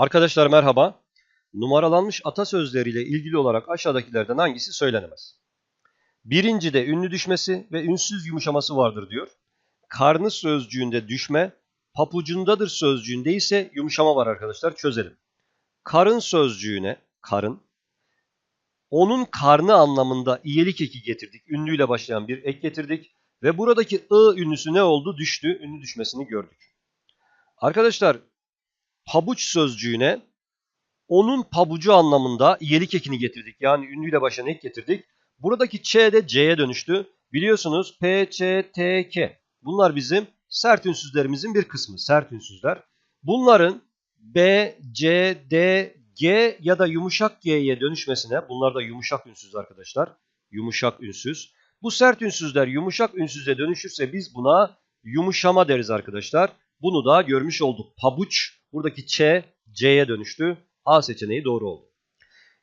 Arkadaşlar merhaba. Numaralanmış atasözleriyle ilgili olarak aşağıdakilerden hangisi söylenemez? Birincide ünlü düşmesi ve ünsüz yumuşaması vardır diyor. Karnı sözcüğünde düşme, papucundadır sözcüğünde ise yumuşama var arkadaşlar. Çözelim. Karın sözcüğüne, karın, onun karnı anlamında iyelik eki getirdik. Ünlüyle başlayan bir ek getirdik. Ve buradaki ı ünlüsü ne oldu? Düştü. Ünlü düşmesini gördük. Arkadaşlar pabuç sözcüğüne onun pabucu anlamında iyelik ekini getirdik. Yani ünlüyle başlayan ek getirdik. Buradaki ç de c'ye dönüştü. Biliyorsunuz p, ç, t, k. Bunlar bizim sert ünsüzlerimizin bir kısmı. Sert ünsüzler. Bunların b, c, d, g ya da yumuşak g'ye dönüşmesine bunlar da yumuşak ünsüz arkadaşlar. Yumuşak ünsüz. Bu sert ünsüzler yumuşak ünsüze dönüşürse biz buna yumuşama deriz arkadaşlar. Bunu da görmüş olduk. Pabuç buradaki ç, c'ye dönüştü. A seçeneği doğru oldu.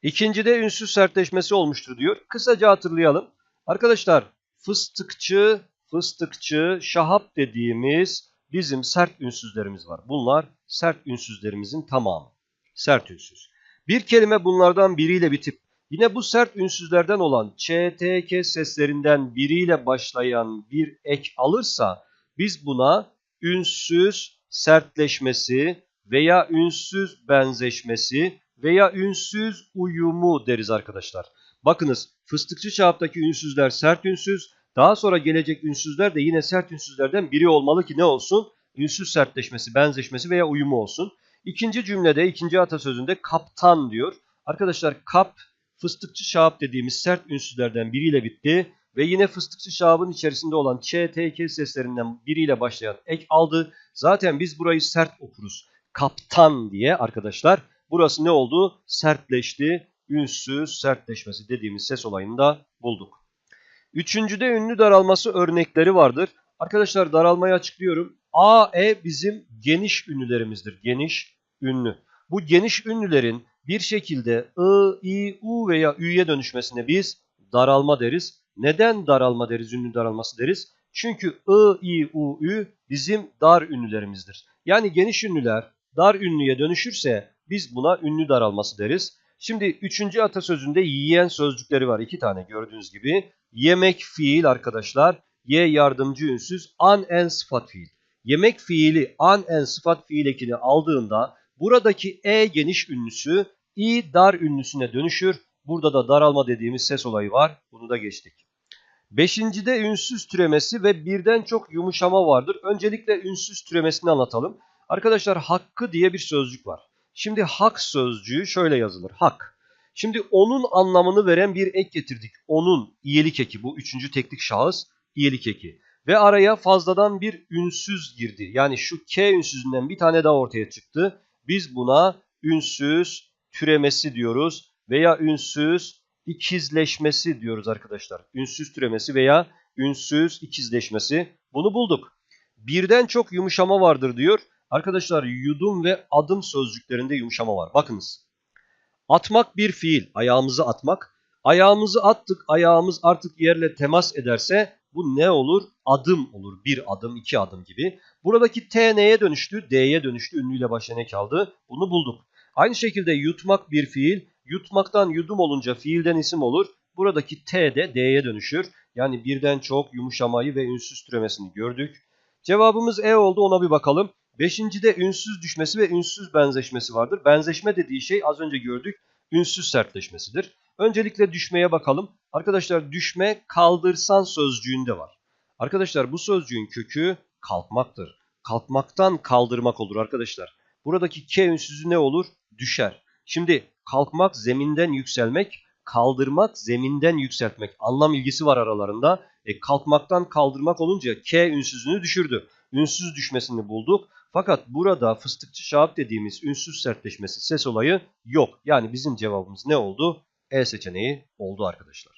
İkincide ünsüz sertleşmesi olmuştur diyor. Kısaca hatırlayalım. Arkadaşlar fıstıkçı, fıstıkçı, şahap dediğimiz bizim sert ünsüzlerimiz var. Bunlar sert ünsüzlerimizin tamamı. Sert ünsüz. Bir kelime bunlardan biriyle bitip yine bu sert ünsüzlerden olan ç, t, k seslerinden biriyle başlayan bir ek alırsa biz buna ünsüz sertleşmesi veya ünsüz benzeşmesi veya ünsüz uyumu deriz arkadaşlar. Bakınız fıstıkçı şahaptaki ünsüzler sert ünsüz. Daha sonra gelecek ünsüzler de yine sert ünsüzlerden biri olmalı ki ne olsun? Ünsüz sertleşmesi, benzeşmesi veya uyumu olsun. İkinci cümlede, ikinci atasözünde kaptan diyor. Arkadaşlar kap, fıstıkçı şahap dediğimiz sert ünsüzlerden biriyle bitti. Ve yine fıstıkçı şahabın içerisinde olan ç, t, k seslerinden biriyle başlayan ek aldı. Zaten biz burayı sert okuruz. Kaptan diye arkadaşlar. Burası ne oldu? Sertleşti. Ünsüz sertleşmesi dediğimiz ses olayını da bulduk. Üçüncüde ünlü daralması örnekleri vardır. Arkadaşlar daralmayı açıklıyorum. A, E bizim geniş ünlülerimizdir. Geniş ünlü. Bu geniş ünlülerin bir şekilde I, I, U veya Ü'ye dönüşmesine biz daralma deriz. Neden daralma deriz, ünlü daralması deriz? Çünkü I, I, U, Ü bizim dar ünlülerimizdir. Yani geniş ünlüler dar ünlüye dönüşürse biz buna ünlü daralması deriz. Şimdi üçüncü atasözünde yiyen sözcükleri var. iki tane gördüğünüz gibi. Yemek fiil arkadaşlar. Y yardımcı ünsüz. An en sıfat fiil. Yemek fiili an en sıfat fiil ekini aldığında buradaki e geniş ünlüsü i dar ünlüsüne dönüşür. Burada da daralma dediğimiz ses olayı var. Bunu da geçtik. Beşincide ünsüz türemesi ve birden çok yumuşama vardır. Öncelikle ünsüz türemesini anlatalım. Arkadaşlar hakkı diye bir sözcük var. Şimdi hak sözcüğü şöyle yazılır. Hak. Şimdi onun anlamını veren bir ek getirdik. Onun iyelik eki bu üçüncü teklik şahıs iyelik eki. Ve araya fazladan bir ünsüz girdi. Yani şu K ünsüzünden bir tane daha ortaya çıktı. Biz buna ünsüz türemesi diyoruz veya ünsüz ikizleşmesi diyoruz arkadaşlar. Ünsüz türemesi veya ünsüz ikizleşmesi. Bunu bulduk. Birden çok yumuşama vardır diyor. Arkadaşlar yudum ve adım sözcüklerinde yumuşama var. Bakınız. Atmak bir fiil. Ayağımızı atmak. Ayağımızı attık. Ayağımız artık yerle temas ederse bu ne olur? Adım olur. Bir adım, iki adım gibi. Buradaki T neye dönüştü? D'ye dönüştü. Ünlüyle başlayan ek aldı. Bunu bulduk. Aynı şekilde yutmak bir fiil. Yutmaktan yudum olunca fiilden isim olur. Buradaki T de D'ye dönüşür. Yani birden çok yumuşamayı ve ünsüz türemesini gördük. Cevabımız E oldu ona bir bakalım. Beşincide ünsüz düşmesi ve ünsüz benzeşmesi vardır. Benzeşme dediği şey az önce gördük ünsüz sertleşmesidir. Öncelikle düşmeye bakalım. Arkadaşlar düşme kaldırsan sözcüğünde var. Arkadaşlar bu sözcüğün kökü kalkmaktır. Kalkmaktan kaldırmak olur arkadaşlar. Buradaki K ünsüzü ne olur? Düşer. Şimdi kalkmak zeminden yükselmek, kaldırmak zeminden yükseltmek. Anlam ilgisi var aralarında. E, kalkmaktan kaldırmak olunca K ünsüzünü düşürdü. Ünsüz düşmesini bulduk. Fakat burada fıstıkçı şahap dediğimiz ünsüz sertleşmesi ses olayı yok. Yani bizim cevabımız ne oldu? E seçeneği oldu arkadaşlar.